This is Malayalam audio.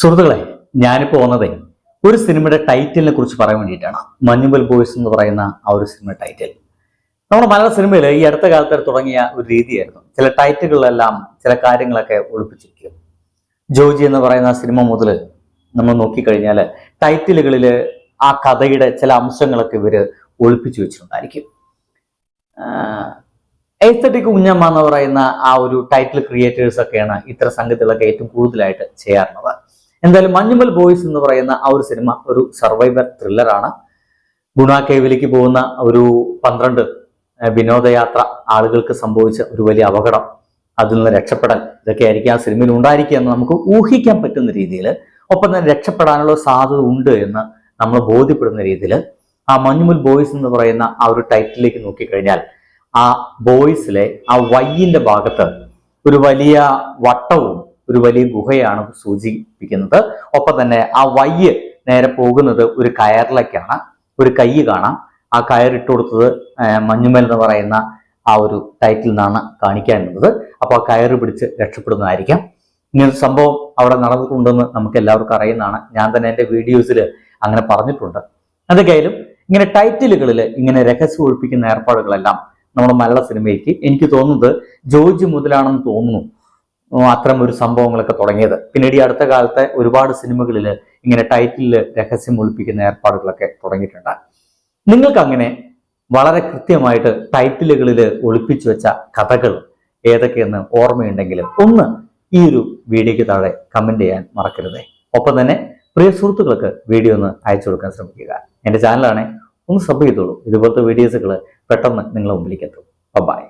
സുഹൃത്തുക്കളെ ഞാനിപ്പോൾ വന്നതേ ഒരു സിനിമയുടെ ടൈറ്റിലിനെ കുറിച്ച് പറയാൻ വേണ്ടിയിട്ടാണ്. മഞ്ഞുമൽ ബോയ്സ് എന്ന് പറയുന്ന ആ ഒരു സിനിമ ടൈറ്റിൽ. നമ്മുടെ മലയാള സിനിമയിൽ ഈ അടുത്ത കാലത്ത് തുടങ്ങിയ ഒരു രീതിയായിരുന്നു. ചില ടൈറ്റിലുകളെല്ലാം ചില കാര്യങ്ങളൊക്കെ ഒളിപ്പിച്ചിരിക്കും ജോജി എന്ന് പറയുന്ന സിനിമ മുതൽ നമ്മൾ നോക്കിക്കഴിഞ്ഞാൽ ടൈറ്റിലുകളിൽ ആ കഥയുടെ ചില അംശങ്ങളൊക്കെ ഇവർ ഒളിപ്പിച്ചു വെച്ചിട്ടുണ്ടായിരിക്കും. എസ്തറ്റിക് കുഞ്ഞമ്മ എന്ന് പറയുന്ന ആ ഒരു ടൈറ്റിൽ ക്രിയേറ്റേഴ്സ് ഒക്കെയാണ് ഇത്തരം സംഗതികളൊക്കെ ഏറ്റവും കൂടുതലായിട്ട് ചെയ്യാറുള്ളത്. എന്തായാലും മഞ്ഞുമൽ ബോയ്സ് എന്ന് പറയുന്ന ആ ഒരു സിനിമ ഒരു സർവൈവർ ത്രില്ലറാണ്. ഗുണ കേവിലേക്ക് പോകുന്ന ഒരു പന്ത്രണ്ട് വിനോദയാത്ര ആളുകൾക്ക് സംഭവിച്ച ഒരു വലിയ അപകടം. അതിൽ നിന്ന് രക്ഷപ്പെടൽ. ഇതൊക്കെ ആയിരിക്കും ആ സിനിമയിൽ ഉണ്ടായിരിക്കുക എന്ന് നമുക്ക് ഊഹിക്കാൻ പറ്റുന്ന രീതിയിൽ ഒപ്പം തന്നെ രക്ഷപ്പെടാനുള്ള സാധ്യത ഉണ്ട് എന്ന് നമ്മൾ ബോധ്യപ്പെടുന്ന രീതിയിൽ ആ മഞ്ഞുമുൽ ബോയ്സ് എന്ന് പറയുന്ന ആ ഒരു ടൈറ്റിലേക്ക് നോക്കിക്കഴിഞ്ഞാൽ ആ ബോയ്സിലെ ആ വയ്യിന്റെ ഭാഗത്ത് ഒരു വലിയ വട്ടവും ഒരു വലിയ ഗുഹയാണ് സൂചിപ്പിക്കുന്നത്. ഒപ്പം തന്നെ ആ വയ്യ് നേരെ പോകുന്നത് ഒരു കയറിലേക്കാണ്. ഒരു കൈ കാണാം. ആ കയറിട്ട് കൊടുത്തത് മഞ്ഞുമൽ എന്ന് പറയുന്ന ആ ഒരു ടൈറ്റിൽ നിന്നാണ് കാണിക്കാനുള്ളത്. അപ്പോൾ ആ കയറ് പിടിച്ച് രക്ഷപ്പെടുന്നതായിരിക്കാം. ഇങ്ങനൊരു സംഭവം അവിടെ നടന്നിട്ടുണ്ടെന്ന് നമുക്ക് എല്ലാവർക്കും അറിയുന്നതാണ്. ഞാൻ തന്നെ എന്റെ വീഡിയോസിൽ അങ്ങനെ പറഞ്ഞിട്ടുണ്ട്. എന്തൊക്കെയായാലും ഇങ്ങനെ ടൈറ്റിലുകളിൽ ഇങ്ങനെ രഹസ്യം ഒഴിപ്പിക്കുന്ന ഏർപ്പാടുകളെല്ലാം നമ്മുടെ മലയാള സിനിമയ്ക്ക് എനിക്ക് തോന്നുന്നത് ജോർജ് മുതലാണെന്ന് തോന്നുന്നു. അത്തരം ഒരു സംഭവങ്ങളൊക്കെ തുടങ്ങിയത്. പിന്നീട് ഈ അടുത്ത കാലത്തെ ഒരുപാട് സിനിമകളിൽ ഇങ്ങനെ ടൈറ്റിലിൽ രഹസ്യം ഒളിപ്പിക്കുന്ന ഏർപ്പാടുകളൊക്കെ തുടങ്ങിയിട്ടുണ്ട്. നിങ്ങൾക്ക് അങ്ങനെ വളരെ കൃത്യമായിട്ട് ടൈറ്റിലുകളിൽ ഒളിപ്പിച്ചു വെച്ച കഥകൾ ഏതൊക്കെയെന്ന് ഓർമ്മയുണ്ടെങ്കിൽ ഒന്ന് ഈ ഒരു വീഡിയോയ്ക്ക് താഴെ കമന്റ് ചെയ്യാൻ മറക്കരുതേ. ഒപ്പം തന്നെ പ്രിയ സുഹൃത്തുക്കൾക്ക് വീഡിയോ ഒന്ന് അയച്ചു കൊടുക്കാൻ ശ്രമിക്കുക. എന്റെ ചാനലാണ് ഒന്ന് സബ് ചെയ്തോളൂ. ഇതുപോലത്തെ വീഡിയോസുകൾ പെട്ടെന്ന് നിങ്ങളുടെ മുമ്പിലേക്ക് എത്തും. ബൈ